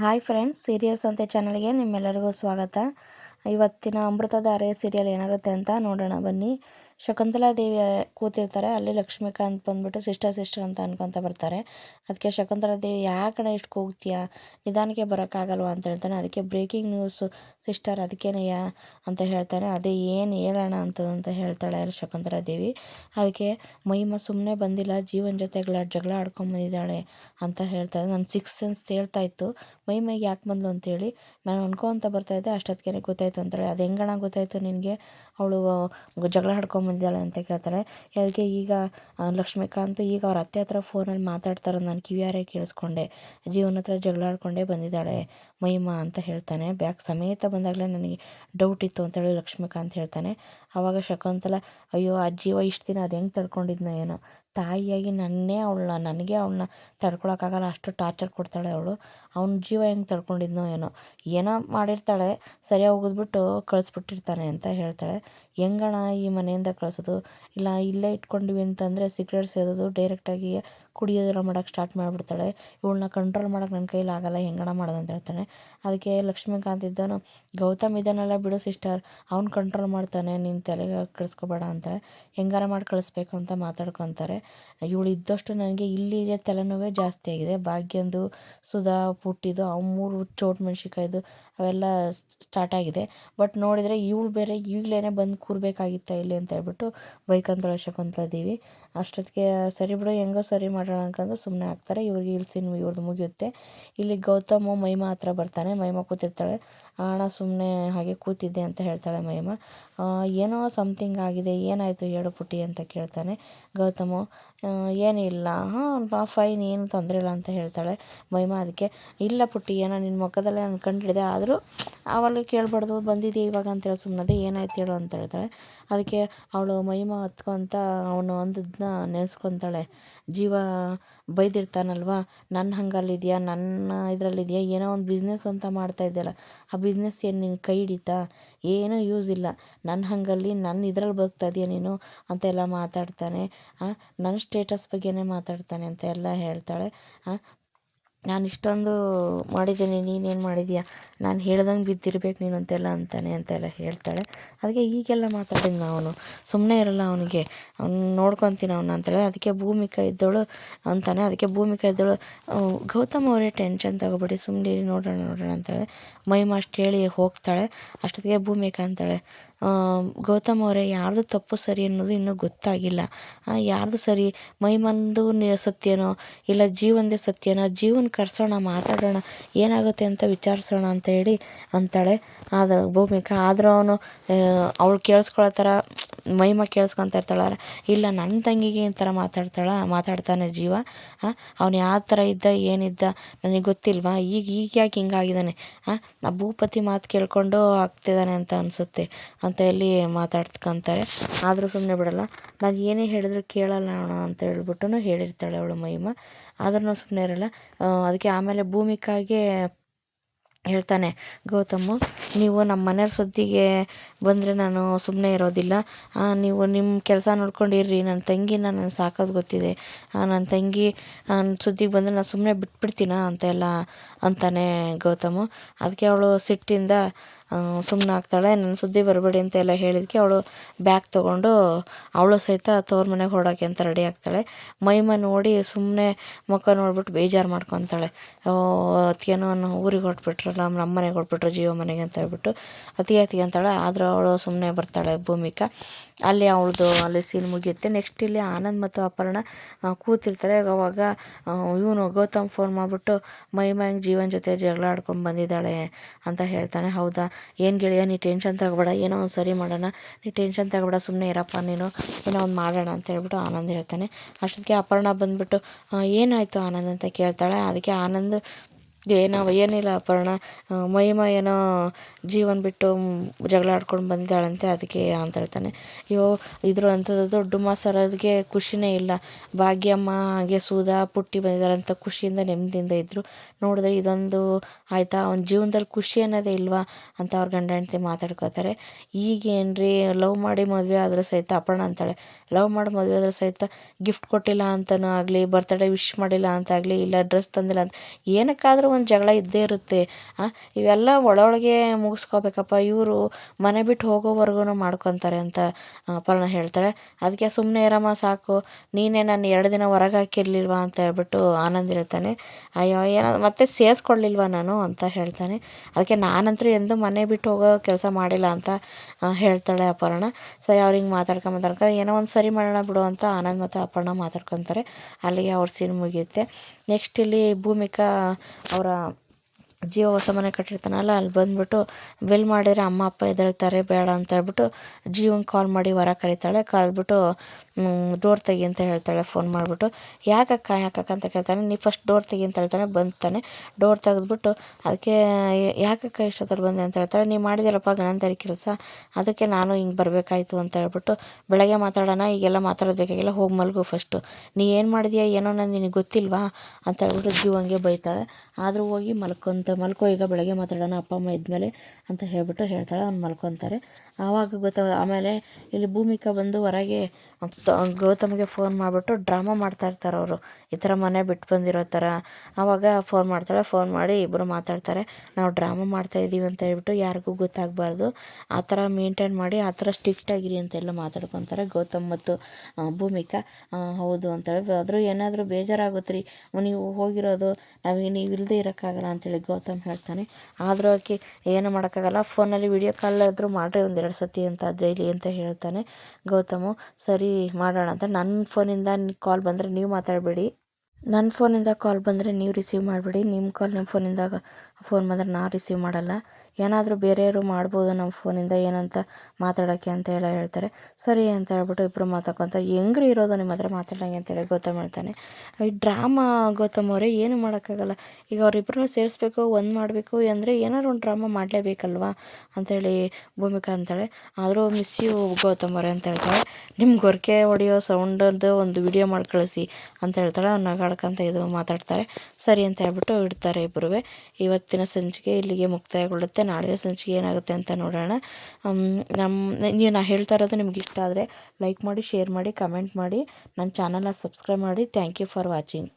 Hi friends, serials ಅಂತ ಚಾನಲ್ಗೆ ನಿಮ್ಮೆಲ್ಲರಿಗೂ ಸ್ವಾಗತ. ಇವತ್ತಿನ ಅಮೃತಧಾರೆ ಸೀರಿಯಲ್ ಏನಾಗುತ್ತೆ ಅಂತ ನೋಡೋಣ ಬನ್ನಿ. ಶಕುಂತಲಾ ದೇವಿ ಕೂತಿರ್ತಾರೆ, ಅಲ್ಲಿ ಲಕ್ಷ್ಮೀಕಾಂತ್ ಬಂದ್ಬಿಟ್ಟು ಸಿಸ್ಟರ್ ಸಿಸ್ಟರ್ ಅಂತ ಅನ್ಕೊತ ಬರ್ತಾರೆ. ಅದಕ್ಕೆ ಶಕುಂತಲಾ ದೇವಿ ಯಾಕಡೆ ಇಷ್ಟು ಕೂಗ್ತೀಯಾ? ನಿಧಾನಕ್ಕೆ ಬರೋಕ್ಕಾಗಲ್ವಾ? ಅಂತ ಹೇಳ್ತಾನೆ. ಅದಕ್ಕೆ ಬ್ರೇಕಿಂಗ್ ನ್ಯೂಸು ಸಿಸ್ಟರ್ ಅದಕ್ಕೇನೆಯ ಅಂತ ಹೇಳ್ತಾರೆ, ಅದೇ ಏನು ಹೇಳೋಣ ಅಂತದಂತ ಹೇಳ್ತಾಳೆ ಶಕುಂತಲಾ ದೇವಿ. ಅದಕ್ಕೆ ಮಹಿಮ ಸುಮ್ಮನೆ ಬಂದಿಲ್ಲ, ಜೀವನ ಜೊತೆ ಜಗಳ ಆಡ್ಕೊಂಬಂದಿದ್ದಾಳೆ ಅಂತ ಹೇಳ್ತಾರೆ. ನನ್ನ ಸಿಕ್ಸ್ ಸೆನ್ಸ್ ಹೇಳ್ತಾ ಇತ್ತು. ಮಹಿಮೆಗೆ ಯಾಕೆ ಬಂದ್ಲು ಅಂತೇಳಿ ನಾನು ಅನ್ಕೊತ ಬರ್ತಾಯಿದ್ದೆ ಅಷ್ಟೊತ್ತಿಗೆ ಗೊತ್ತಾಯ್ತು ಅಂತಾಳೆ. ಅದು ಹೆಂಗಣ ಗೊತ್ತಾಯ್ತು ನಿನಗೆ? ಅವಳು ಜಗಳ ಆಡ್ಕೊಂಬಂದಿದ್ದಾಳೆ ಅಂತ ಕೇಳ್ತಾಳೆ ಅದಕ್ಕೆ ಈಗ ಲಕ್ಷ್ಮೀಕಾಂತ್ ಈಗ ಅವ್ರ ಅತ್ತೆ ಹತ್ರ ಫೋನಲ್ಲಿ ಮಾತಾಡ್ತಾರೆ ನಾನು ಕಿವಿಯಾರೆ ಕೇಳಿಸ್ಕೊಂಡೆ. ಜೀವನ ಹತ್ರ ಜಗಳ ಆಡ್ಕೊಂಡೇ ಬಂದಿದ್ದಾಳೆ ಮಹಿಮಾ ಅಂತ ಹೇಳ್ತಾನೆ. ಬ್ಯಾಕ್ ಸಮೇತ ಬಂದಾಗಲೇ ನನಗೆ ಡೌಟ್ ಇತ್ತು ಅಂತೇಳಿ ಲಕ್ಷ್ಮೀಕಾಂತ್ ಹೇಳ್ತಾನೆ. ಆವಾಗ ಶಕುಂತಲ, ಅಯ್ಯೋ ಅಜ್ಜಿವ ಜೀವ ಇಷ್ಟು ದಿನ ಅದು ಹೆಂಗೆ ತಡ್ಕೊಂಡಿದ್ನೋ ಏನೋ? ತಾಯಿಯಾಗಿ ನನ್ನೇ ಅವಳನ್ನ, ನನಗೆ ಅವಳನ್ನ ತಡ್ಕೊಳಕ್ಕಾಗಲ್ಲ, ಅಷ್ಟು ಟಾರ್ಚರ್ ಕೊಡ್ತಾಳೆ ಅವಳು. ಅವ್ನ ಜೀವ ಹೆಂಗೆ ತಡ್ಕೊಂಡಿದ್ನೋ ಏನೋ. ಏನೋ ಮಾಡಿರ್ತಾಳೆ, ಸರಿಯಾಗಿ ಹೋಗಿದ್ಬಿಟ್ಟು ಕಳಿಸ್ಬಿಟ್ಟಿರ್ತಾನೆ ಅಂತ ಹೇಳ್ತಾಳೆ. ಹೆಂಗಣ ಈ ಮನೆಯಿಂದ ಕಳಿಸೋದು? ಇಲ್ಲ, ಇಲ್ಲೇ ಇಟ್ಕೊಂಡ್ವಿ ಅಂತಂದರೆ ಸಿಗ್ರೆಟ್ ಸೇದೋದು, ಡೈರೆಕ್ಟಾಗಿ ಕುಡಿಯೋದೆಲ್ಲ ಮಾಡೋಕೆ ಸ್ಟಾರ್ಟ್ ಮಾಡಿಬಿಡ್ತಾಳೆ. ಇವಳನ್ನ ಕಂಟ್ರೋಲ್ ಮಾಡೋಕೆ ನನ್ನ ಕೈಲಿ ಆಗಲ್ಲ, ಹೆಂಗಣ ಮಾಡೋದು ಅಂತ ಹೇಳ್ತಾನೆ. ಅದಕ್ಕೆ ಲಕ್ಷ್ಮೀಕಾಂತ್ ಇದ್ದವನು, ಗೌತಮ್ ಇದನ್ನೆಲ್ಲ ಬಿಡು ಸಿಸ್ಟರ್, ಅವ್ನು ಕಂಟ್ರೋಲ್ ಮಾಡ್ತಾನೆ ನಿನ್ನ ತಲೆಗೆ ಕಳಿಸ್ಕೊಬೇಡ ಅಂತಾಳೆ. ಹೆಂಗಾರ ಮಾಡಿ ಕಳಿಸ್ಬೇಕು ಅಂತ ಮಾತಾಡ್ಕೊತಾರೆ. ಇವಳು ಇದ್ದಷ್ಟು ನನಗೆ ಇಲ್ಲಿಗೆ ತಲೆನೋವೇ ಜಾಸ್ತಿ ಆಗಿದೆ. ಭಾಗ್ಯಂದು ಸುಧಾ ಪುಟ್ಟಿದು ಅವು ಮೂರು ಚೋಟ್ ಮೆಣ್ಸಿಕಾಯ್ದು ಅವೆಲ್ಲ ಸ್ಟಾರ್ಟ್ ಆಗಿದೆ. ಬಟ್ ನೋಡಿದರೆ ಇವಳು ಬೇರೆ ಈಗಲೇ ಬಂದು ಕೂರಬೇಕಾಗಿತ್ತ ಇಲ್ಲಿ ಅಂತ ಹೇಳ್ಬಿಟ್ಟು ಬೈಕಂತಳ ಅಂತ ಇದೀವಿ ಅಷ್ಟೊತ್ತಿಗೆ, ಸರಿ ಬಿಡು, ಹೆಂಗೋ ಸರಿ ಮಾಡೋಣ ಅಂತಂದು ಸುಮ್ಮನೆ ಆಗ್ತಾರೆ. ಇವ್ರಿಗೆ ಇಲ್ಲಿ ಸಿನಿಮಾ ಇವ್ರದ್ದು ಮುಗಿಯುತ್ತೆ. ಇಲ್ಲಿ ಗೌತಮ್ ಮಹಿಮಾ ಹತ್ರ ಬರ್ತಾನೆ. ಮಹಿಮಾ ಕೂತಿರ್ತಾಳೆ. ಅಣ್ಣ ಸುಮ್ಮನೆ ಹಾಗೆ ಕೂತಿದ್ದೆ ಅಂತ ಹೇಳ್ತಾಳೆ ಮಹಿಮಾ ಏನೋ ಸಮ್ಥಿಂಗ್ ಆಗಿದೆ. ಏನಾಯಿತು? ಹೇಳು ಪುಟ್ಟಿ ಅಂತ ಕೇಳ್ತಾನೆ ಗೌತಮು. ಏನಿಲ್ಲ ಹಾಂ, ಬಾ ಫೈನ್ ಏನು ತೊಂದರೆ ಇಲ್ಲ ಅಂತ ಹೇಳ್ತಾಳೆ ಮಹಿಮಾ ಅದಕ್ಕೆ. ಇಲ್ಲ ಪುಟ್ಟಿ, ಏನೋ ನಿನ್ನ ಮುಖದಲ್ಲೇ ನಾನು ಕಂಡಿಡಿದೆ, ಆದರೂ ಅವಳು ಕೇಳ್ಬಾರ್ದು ಬಂದಿದ್ದೆ ಇವಾಗ ಅಂತೇಳಿ ಸುಮ್ಮನೆ ಏನಾಯ್ತು ಹೇಳು ಅಂತ ಹೇಳ್ತಾಳೆ. ಅದಕ್ಕೆ ಅವಳು ಮಹಿಮಾ ಹತ್ಕೊತ ಅವನು ಅಂದದ್ದನ್ನ ನೆನೆಸ್ಕೊತಾಳೆ. ಜೀವ ಬೈದಿರ್ತಾನಲ್ವ? ನನ್ನ ಹಂಗಲ್ಲಿದೆಯಾ? ನನ್ನ ಇದರಲ್ಲಿದೆಯಾ? ಏನೋ ಒಂದು ಬಿಸ್ನೆಸ್ ಅಂತ ಮಾಡ್ತಾ ಇದ್ದಲ್ಲ ಆ ಬಿಸ್ನೆಸ್ ಏನು ನಿನ್ನ ಕೈ ಹಿಡಿತಾ? ಏನೂ ಯೂಸ್ ಇಲ್ಲ. ನನ್ನ ಹಂಗಲ್ಲಿ ನನ್ನ ಇದ್ರಲ್ಲಿ ಬದುಕ್ತಾ ಇದೆಯಾ ನೀನು? ಅಂತೆಲ್ಲ ಮಾತಾಡ್ತಾನೆ. ನನ್ನ ಸ್ಟೇಟಸ್ ಬಗ್ಗೆನೇ ಮಾತಾಡ್ತಾನೆ ಅಂತ ಎಲ್ಲ ಹೇಳ್ತಾಳೆ. ನಾನು ಇಷ್ಟೊಂದು ಮಾಡಿದ್ದೀನಿ, ನೀನೇನು ಮಾಡಿದೀಯ? ನಾನು ಹೇಳ್ದಂಗೆ ಬಿದ್ದಿರ್ಬೇಕು ನೀನು ಅಂತೆಲ್ಲ ಅಂತಾನೆ ಅಂತೆಲ್ಲ ಹೇಳ್ತಾಳೆ. ಅದಕ್ಕೆ ಈಗೆಲ್ಲ ಮಾತಾಡಿದ್ನ ಅವನು ಸುಮ್ಮನೆ ಇರಲ್ಲ ಅವನಿಗೆ. ಅವ್ನು ನೋಡ್ಕೊತೀನಿ ಅವನು ಅಂತೇಳಿ. ಅದಕ್ಕೆ ಭೂಮಿಕಾ ಇದ್ದೋಳು ಅಂತಾನೆ. ಅದಕ್ಕೆ ಭೂಮಿಕಾ ಇದ್ದೋಳು ಗೌತಮ್ ಅವರೇ ಟೆನ್ಷನ್ ತಗೋಬೇಡಿ ಸುಮ್ಮನೆ ನೋಡೋಣ ನೋಡೋಣ ಅಂತೇಳಿ. ಮಹಿಮಾ ಅಷ್ಟು ಹೇಳಿ ಹೋಗ್ತಾಳೆ. ಅಷ್ಟೊತ್ತಿಗೆ ಭೂಮಿಕಾ ಅಂತಾಳೆ. ಗೌತಮ್ ಅವರೇ, ಯಾರದು ತಪ್ಪು ಸರಿ ಅನ್ನೋದು ಇನ್ನೂ ಗೊತ್ತಾಗಿಲ್ಲ. ಯಾರದು ಸರಿ? ಮೈಮಂದು ಸತ್ಯನೋ? ಇಲ್ಲ ಜೀವನದೇ ಸತ್ಯನೋ? ಜೀವನ ಕರೆಸೋಣ, ಮಾತಾಡೋಣ, ಏನಾಗುತ್ತೆ ಅಂತ ವಿಚಾರಿಸೋಣ ಅಂತ ಹೇಳಿ ಅಂತಾಳೆ. ಆದ ಭೂಮಿಕಾ. ಆದರೂ ಅವನು ಅವಳು ಕೇಳಿಸ್ಕೊಳ್ಳೋ ಥರ ಮಹಿಮಾ ಕೇಳಿಸ್ಕೊಂತ ಇರ್ತಾಳೆ ಇಲ್ಲ ನನ್ನ ತಂಗಿಗೆ ಈ ಥರ ಮಾತಾಡ್ತಾಳೆ? ಮಾತಾಡ್ತಾನೆ ಜೀವ. ಅವ್ನು ಯಾವ ಥರ ಇದ್ದ ಏನಿದ್ದ ನನಗೆ ಗೊತ್ತಿಲ್ವಾ? ಈಗ ಈಗ ಯಾಕೆ ಹಿಂಗಾಗಿದ್ದಾನೆ? ನಾ ಭೂಪತಿ ಮಾತು ಕೇಳಿಕೊಂಡು ಆಗ್ತಿದ್ದಾನೆ ಅಂತ ಅನಿಸುತ್ತೆ ಅಂತ ಎಲ್ಲಿ ಮಾತಾಡ್ಕೊಂತಾರೆ ಆದರೂ ಸುಮ್ಮನೆ ಬಿಡಲ್ಲ. ನಾನು ಏನೇ ಹೇಳಿದ್ರು ಕೇಳಲ್ಲ ಅಣ್ಣ ಅಂತ ಹೇಳ್ಬಿಟ್ಟು ಹೇಳಿರ್ತಾಳೆ ಅವಳು ಮಹಿಮಾ ಆದ್ರೂ ಸುಮ್ಮನೆ ಇರಲ್ಲ. ಅದಕ್ಕೆ ಆಮೇಲೆ ಭೂಮಿಕಾಗೆ ಹೇಳ್ತಾನೆ, ಗೌತಮ್, ನೀವು ನಮ್ಮ ಮನೆಯವ್ರ ಸುದ್ದಿಗೆ ಬಂದರೆ ನಾನು ಸುಮ್ಮನೆ ಇರೋದಿಲ್ಲ. ನೀವು ನಿಮ್ಮ ಕೆಲಸ ನೋಡ್ಕೊಂಡಿರ್ರಿ. ನನ್ನ ತಂಗಿ ನಾನು ಸಾಕೋದು ಗೊತ್ತಿದೆ. ನನ್ನ ತಂಗಿ ಸುದ್ದಿಗೆ ಬಂದರೆ ನಾನು ಸುಮ್ಮನೆ ಬಿಟ್ಬಿಡ್ತೀನಾ ಅಂತೆಲ್ಲ ಅಂತಾನೆ ಗೌತಮ್. ಅದಕ್ಕೆ ಅವಳು ಸಿಟ್ಟಿಂದ ಸುಮ್ಮನಾಗ್ತಾಳೆ ನನ್ನ ಸುದ್ದಿ ಬರಬೇಡಿ ಅಂತ ಎಲ್ಲ ಹೇಳಿದ್ದಕ್ಕೆ ಅವಳು ಬ್ಯಾಗ್ ತೊಗೊಂಡು ಅವಳು ಸಹಿತ ತೋರ್ ಮನೆಗೆ ಹೊರಡೋಕೆ ಅಂತ ರೆಡಿ ಆಗ್ತಾಳೆ. ಮೈಮ ನೋಡಿ ಸುಮ್ಮನೆ ಮುಖ ನೋಡ್ಬಿಟ್ಟು ಬೇಜಾರು ಮಾಡ್ಕೊತಾಳೆ. ಅದಕ್ಕೇನೋ ಊರಿಗೆ ಹೊರಟ್ಬಿಟ್ರಲ್ಲ ನಮ್ಮ ಮನೆಗೆ ಹೊರಟ್ಬಿಟ್ರು ಜೀವ ಮನೆಗೆ ಅಂತ ಹೇಳ್ಬಿಟ್ಟು. ಅತ್ತಿಗೆ ಅತ್ತಿಗೆ ಅಂತಾಳೆ, ಆದರೂ ಅವಳು ಸುಮ್ಮನೆ ಬರ್ತಾಳೆ ಭೂಮಿಕಾ. ಅಲ್ಲಿ ಅವಳದು, ಅಲ್ಲಿ ಸೀನ್ ಮುಗಿಯುತ್ತೆ. ನೆಕ್ಸ್ಟ್ ಇಲ್ಲಿ ಆನಂದ್ ಮತ್ತು ಅಪರ್ಣ ಕೂತಿರ್ತಾರೆ. ಅವಾಗ ಇವನು ಗೌತಮ್ ಫೋನ್ ಮಾಡಿಬಿಟ್ಟು, ಮೈಮ ಹಿಂಗೆ ಜೀವನ ಜೊತೆ ಜಗಳ ಆಡ್ಕೊಂಡು ಬಂದಿದ್ದಾಳೆ ಅಂತ ಹೇಳ್ತಾನೆ. ಹೌದಾ? ಏನು ಗೆಳೆಯ, ನೀ ಟೆನ್ಷನ್ ತಗೋಬೇಡ, ಏನೋ ಒಂದು ಸರಿ ಮಾಡೋಣ. ನೀ ಟೆನ್ಷನ್ ತಗೋಬೇಡ ಸುಮ್ಮನೆ ಇರಪ್ಪ ನೀನು. ಏನೋ ಒಂದು ಮಾಡೋಣ ಅಂತ ಹೇಳ್ಬಿಟ್ಟು ಆನಂದ್ ಹೇಳ್ತಾನೆ. ಅಷ್ಟೊತ್ತಿಗೆ ಅಪರ್ಣ ಬಂದುಬಿಟ್ಟು ಏನಾಯಿತು ಆನಂದ್? ಅಂತ ಕೇಳ್ತಾಳೆ. ಅದಕ್ಕೆ ಆನಂದ್ ಏನೋ, ಏನಿಲ್ಲ ಅಪರ್ಣ. ಮಹಿಮಾ ಏನೋ ಜೀವನ ಬಿಟ್ಟು ಜಗಳ ಆಡ್ಕೊಂಡು ಬಂದಿದ್ದಾಳಂತೆ, ಅದಕ್ಕೆ ಅಂತ ಹೇಳ್ತಾನೆ. ಅಯ್ಯೋ, ಇದ್ರ ಅಂಥದ್ದು ದೊಡ್ಡ ಖುಷಿನೇ ಇಲ್ಲ. ಭಾಗ್ಯಮ್ಮ ಹಾಗೆ ಸುಧಾ ಪುಟ್ಟಿ ಬಂದಿದ್ದಾರಂತ ಖುಷಿಯಿಂದ ನೆಮ್ಮದಿಯಿಂದ ಇದ್ದರು ನೋಡಿದ್ರೆ ಇದೊಂದು ಆಯಿತಾ, ಅವ್ನ ಜೀವನದಲ್ಲಿ ಖುಷಿ ಅನ್ನೋದೇ ಇಲ್ವಾ ಅಂತ ಅವ್ರ ಗಂಡ ಹೆಂಡತಿ ಮಾತಾಡ್ಕೋತಾರೆ ಈಗೇನು ಲವ್ ಮಾಡಿ ಮದುವೆ ಆದರೂ ಸಹಿತ ಅಪರ್ಣ ಅಂತಾಳೆ. ಲವ್ ಮಾಡಿ ಮದುವೆ ಆದರೂ ಸಹಿತ ಗಿಫ್ಟ್ ಕೊಟ್ಟಿಲ್ಲ ಅಂತನೂ ಆಗಲಿ ಬರ್ತಡೇ ವಿಶ್ ಮಾಡಿಲ್ಲ ಅಂತಾಗಲಿ ಇಲ್ಲ ಡ್ರೆಸ್ ತಂದಿಲ್ಲ ಅಂತ, ಏನಕ್ಕಾದರೂ ಒಂದು ಜಗಳ ಇದ್ದೇ ಇರುತ್ತೆ. ಇವೆಲ್ಲ ಒಳೊಳಗೆ ಮುಗಿಸ್ಕೋಬೇಕಪ್ಪ. ಇವರು ಮನೆ ಬಿಟ್ಟು ಹೋಗೋವರೆಗೂ ಮಾಡ್ಕೊತಾರೆ ಅಂತ ಅಪರ್ಣ ಹೇಳ್ತಾಳೆ. ಅದಕ್ಕೆ ಸುಮ್ಮನೆ ಇರಮ್ಮ ಸಾಕು. ನೀನೇ ನಾನು ಎರಡು ದಿನ ಹೊರಗೆ ಹಾಕಿರ್ಲಿಲ್ವಾ ಅಂತ ಹೇಳ್ಬಿಟ್ಟು ಆನಂದ್ ಹೇಳ್ತಾನೆ. ಅಯ್ಯೋ, ಏನೋ ಮತ್ತೆ ಸೇರಿಸ್ಕೊಳ್ಳಿಲ್ವ ನಾನು ಅಂತ ಹೇಳ್ತಾನೆ. ಅದಕ್ಕೆ ನಾನಂತೂ ಎಂದೂ ಮನೆ ಬಿಟ್ಟು ಹೋಗೋ ಕೆಲಸ ಮಾಡಿಲ್ಲ ಅಂತ ಹೇಳ್ತಾಳೆ ಅಪರ್ಣ ಸರಿ ಅವ್ರಿಗೆ ಮಾತಾಡ್ಕೊ ಮಾತಾಡ್ಕೊಂಡು ಏನೋ ಒಂದು ಸರಿ ಮಾಡೋಣ ಬಿಡು ಅಂತ ಆನಂದ್ ಮತ್ತು ಅಪರ್ಣ ಮಾತಾಡ್ಕೊತಾರೆ. ಅಲ್ಲಿಗೆ ಅವ್ರ ಸೀನ್ ಮುಗಿಯುತ್ತೆ. ನೆಕ್ಸ್ಟ್ ಇಲ್ಲಿ ಭೂಮಿಕಾ ಅವರ ಜೀವ ಹೊಸ ಮನೆ ಕಟ್ಟಿರ್ತಾನಲ್ಲ, ಅಲ್ಲಿ ಬಂದ್ಬಿಟ್ಟು ಬೆಲ್ ಮಾಡಿದರೆ ಅಮ್ಮ, ಅಪ್ಪ ಎದ್ದೇಳ್ತಾರೆ ಬೇಡ ಅಂತ ಹೇಳ್ಬಿಟ್ಟು ಜೀವಂಗೆ ಕಾಲ್ ಮಾಡಿ ಹೊರ ಕರೀತಾಳೆ. ಕರೆದ್ಬಿಟ್ಟು ಡೋರ್ ತೆಗಿ ಅಂತ ಹೇಳ್ತಾಳೆ ಫೋನ್ ಮಾಡಿಬಿಟ್ಟು. ಯಾಕಕ್ಕ ಯಾಕಕ್ಕ ಅಂತ ಕೇಳ್ತಾನೆ. ನೀ ಫಸ್ಟ್ ಡೋರ್ ತೆಗಿ ಅಂತ ಹೇಳ್ತಾನೆ ಬಂತಾನೆ ಡೋರ್ ತೆಗೆದ್ಬಿಟ್ಟು ಅದಕ್ಕೆ, ಯಾಕಕ್ಕ ಇಷ್ಟೊತ್ತಲ್ಲಿ ಬಂದೆ ಅಂತ ಹೇಳ್ತಾಳೆ. ನೀವು ಮಾಡಿದ್ಯಲ್ಲಪ್ಪ, ಗಣಂತರಿ ಕೆಲಸ. ಅದಕ್ಕೆ ನಾನು ಹಿಂಗೆ ಬರಬೇಕಾಯ್ತು ಅಂತ ಹೇಳ್ಬಿಟ್ಟು ಬೆಳಗ್ಗೆ ಮಾತಾಡೋಣ, ಈಗೆಲ್ಲ ಮಾತಾಡೋದು ಬೇಕಾಗಿಲ್ಲ ಹೋಗಿ ಮಲಗು ಫಸ್ಟು ನೀ ಏನು ಮಾಡಿದ್ಯಾ, ಏನೋ ನಾನು ನಿನಗೆ ಗೊತ್ತಿಲ್ವಾ? ಅಂತ ಹೇಳ್ಬಿಟ್ಟು ಜೀವಂಗೆ ಬೈತಾಳೆ. ಆದರೂ ಹೋಗಿ ಮಲ್ಕೊಂತ ಮಲ್ಕೋ, ಈಗ ಬೆಳಗ್ಗೆ ಮಾತಾಡೋಣ, ಅಪ್ಪ, ಅಮ್ಮ ಇದ್ಮೇಲೆ ಅಂತ ಹೇಳ್ಬಿಟ್ಟು ಹೇಳ್ತಾಳೆ, ಅವ್ನು ಮಲ್ಕೊತಾರೆ ಆವಾಗ ಗೊತ್ತ ಆಮೇಲೆ ಇಲ್ಲಿ ಭೂಮಿಕಾ ಬಂದು ಹೊರಗೆ ಗೌತಮ್ಗೆ ಫೋನ್ ಮಾಡಿಬಿಟ್ಟು ಡ್ರಾಮಾ ಮಾಡ್ತಾ ಇರ್ತಾರೆ ಅವರು. ಈ ಥರ ಮನೆ ಬಿಟ್ಟು ಬಂದಿರೋ ಥರ ಆವಾಗ ಫೋನ್ ಮಾಡ್ತಾಳೆ ಫೋನ್ ಮಾಡಿ ಇಬ್ಬರು ಮಾತಾಡ್ತಾರೆ. ನಾವು ಡ್ರಾಮಾ ಮಾಡ್ತಾ ಇದ್ದೀವಿ ಅಂತ ಹೇಳ್ಬಿಟ್ಟು ಯಾರಿಗೂ ಗೊತ್ತಾಗಬಾರ್ದು. ಆ ಥರ ಮೇಂಟೈನ್ ಮಾಡಿ, ಆ ಥರ ಸ್ಟ್ರಿಕ್ಟಾಗಿರಿ ಅಂತೆಲ್ಲ ಮಾತಾಡ್ಕೊತಾರೆ ಗೌತಮ್ ಮತ್ತು ಭೂಮಿಕಾ. ಹೌದು ಅಂತೇಳಿ, ಆದರೂ ಏನಾದರೂ ಬೇಜಾರಾಗುತ್ತೆ ರೀ ನೀವು ಹೋಗಿರೋದು ನಾವು ನೀವು ಇಲ್ಲದೆ ಇರೋಕ್ಕಾಗಲ್ಲ ಅಂತೇಳಿ ಗೌತಮ್ ಹೇಳ್ತಾನೆ. ಆದರೂ ಆಕೆ ಏನು ಮಾಡೋಕ್ಕಾಗಲ್ಲ. ಫೋನಲ್ಲಿ ವಿಡಿಯೋ ಕಾಲ್ ಆದರೂ ಮಾಡಿರಿ ಒಂದೆರಡು ಸತಿ ಅಂತ ಡೈಲಿ ಅಂತ ಹೇಳ್ತಾನೆ. ಗೌತಮು, ಸರಿ ಮಾಡೋಣ ಅಂತ. ನನ್ನ ಫೋನಿಂದ ಕಾಲ್ ಬಂದರೆ ನೀವು ಮಾತಾಡಬೇಡಿ. ನನ್ನ ಫೋನಿಂದ ಕಾಲ್ ಬಂದರೆ ನೀವು ರಿಸೀವ್ ಮಾಡಬೇಡಿ. ನಿಮ್ಮ ಕಾಲ್ ನಿಮ್ಮ ಫೋನಿಂದಾಗ ಫೋನ್ ಬಂದರೆ ನಾ ರಿಸೀವ್ ಮಾಡಲ್ಲ. ಏನಾದರೂ ಬೇರೆಯವರು ಮಾಡ್ಬೋದು ನಮ್ಮ ಫೋನಿಂದ ಏನಂತ ಮಾತಾಡೋಕ್ಕೆ ಅಂತ ಹೇಳ್ತಾರೆ. ಸರಿ ಅಂತ ಹೇಳ್ಬಿಟ್ಟು ಇಬ್ಬರು ಮಾತಾಡ್ಕೊತಾರೆ. ಹೆಂಗ್ರಿ ಇರೋದು ನಿಮ್ಮ ಹತ್ರ ಮಾತಾಡಂಗೆ ಅಂತೇಳಿ ಗೌತಮ್ ಹೇಳ್ತಾನೆ. ಈ ಡ್ರಾಮಾ ಗೌತಮ್ ಅವರೇ, ಏನು ಮಾಡೋಕ್ಕಾಗಲ್ಲ. ಈಗ ಅವರಿಬ್ಬರನ್ನೂ ಸೇರಿಸ್ಬೇಕು, ಒಂದು ಮಾಡಬೇಕು, ಅಂದರೆ ಏನಾದ್ರು ಒಂದು ಡ್ರಾಮಾ ಮಾಡಲೇಬೇಕಲ್ವಾ ಅಂಥೇಳಿ ಭೂಮಿಕಾ ಅಂತಾಳೆ. ಆದರೂ ಮಿಸ್ ಯು ಗೌತಮ್ ಅವರೇ ಅಂತ ಹೇಳ್ತಾಳೆ. ನಿಮ್ಗೆ ಗೊರಕೆ ಹೊಡೆಯೋ ಸೌಂಡದ್ದು ಒಂದು ವಿಡಿಯೋ ಮಾಡಿ ಕಳಿಸಿ ಅಂತ ಹೇಳ್ತಾಳೆ. ಅವ್ನು ನಗಾಡ್ಕೊಂತ ಇದು ಮಾತಾಡ್ತಾರೆ. ಸರಿ ಅಂತ ಹೇಳ್ಬಿಟ್ಟು ಇಡ್ತಾರೆ ಇಬ್ಬರೂ ಇವತ್ತಿನ ಸಂಚಿಕೆ ಇಲ್ಲಿಗೆ ಮುಕ್ತಾಯಗೊಳ್ಳುತ್ತೆ. ನಾಳೆ ಸಂಚಿಕೆ ಏನಾಗುತ್ತೆ ಅಂತ ನೋಡೋಣ. ನಮ್ಮ ನೀವು ನಾ ಹೇಳ್ತಾ ಇರೋದು ನಿಮ್ಗೆ ಇಷ್ಟ ಆದರೆ ಲೈಕ್ ಮಾಡಿ, ಶೇರ್ ಮಾಡಿ, ಕಮೆಂಟ್ ಮಾಡಿ. ನನ್ನ ಚಾನಲ್ನ ಸಬ್ಸ್ಕ್ರೈಬ್ ಮಾಡಿ. Thank you for watching.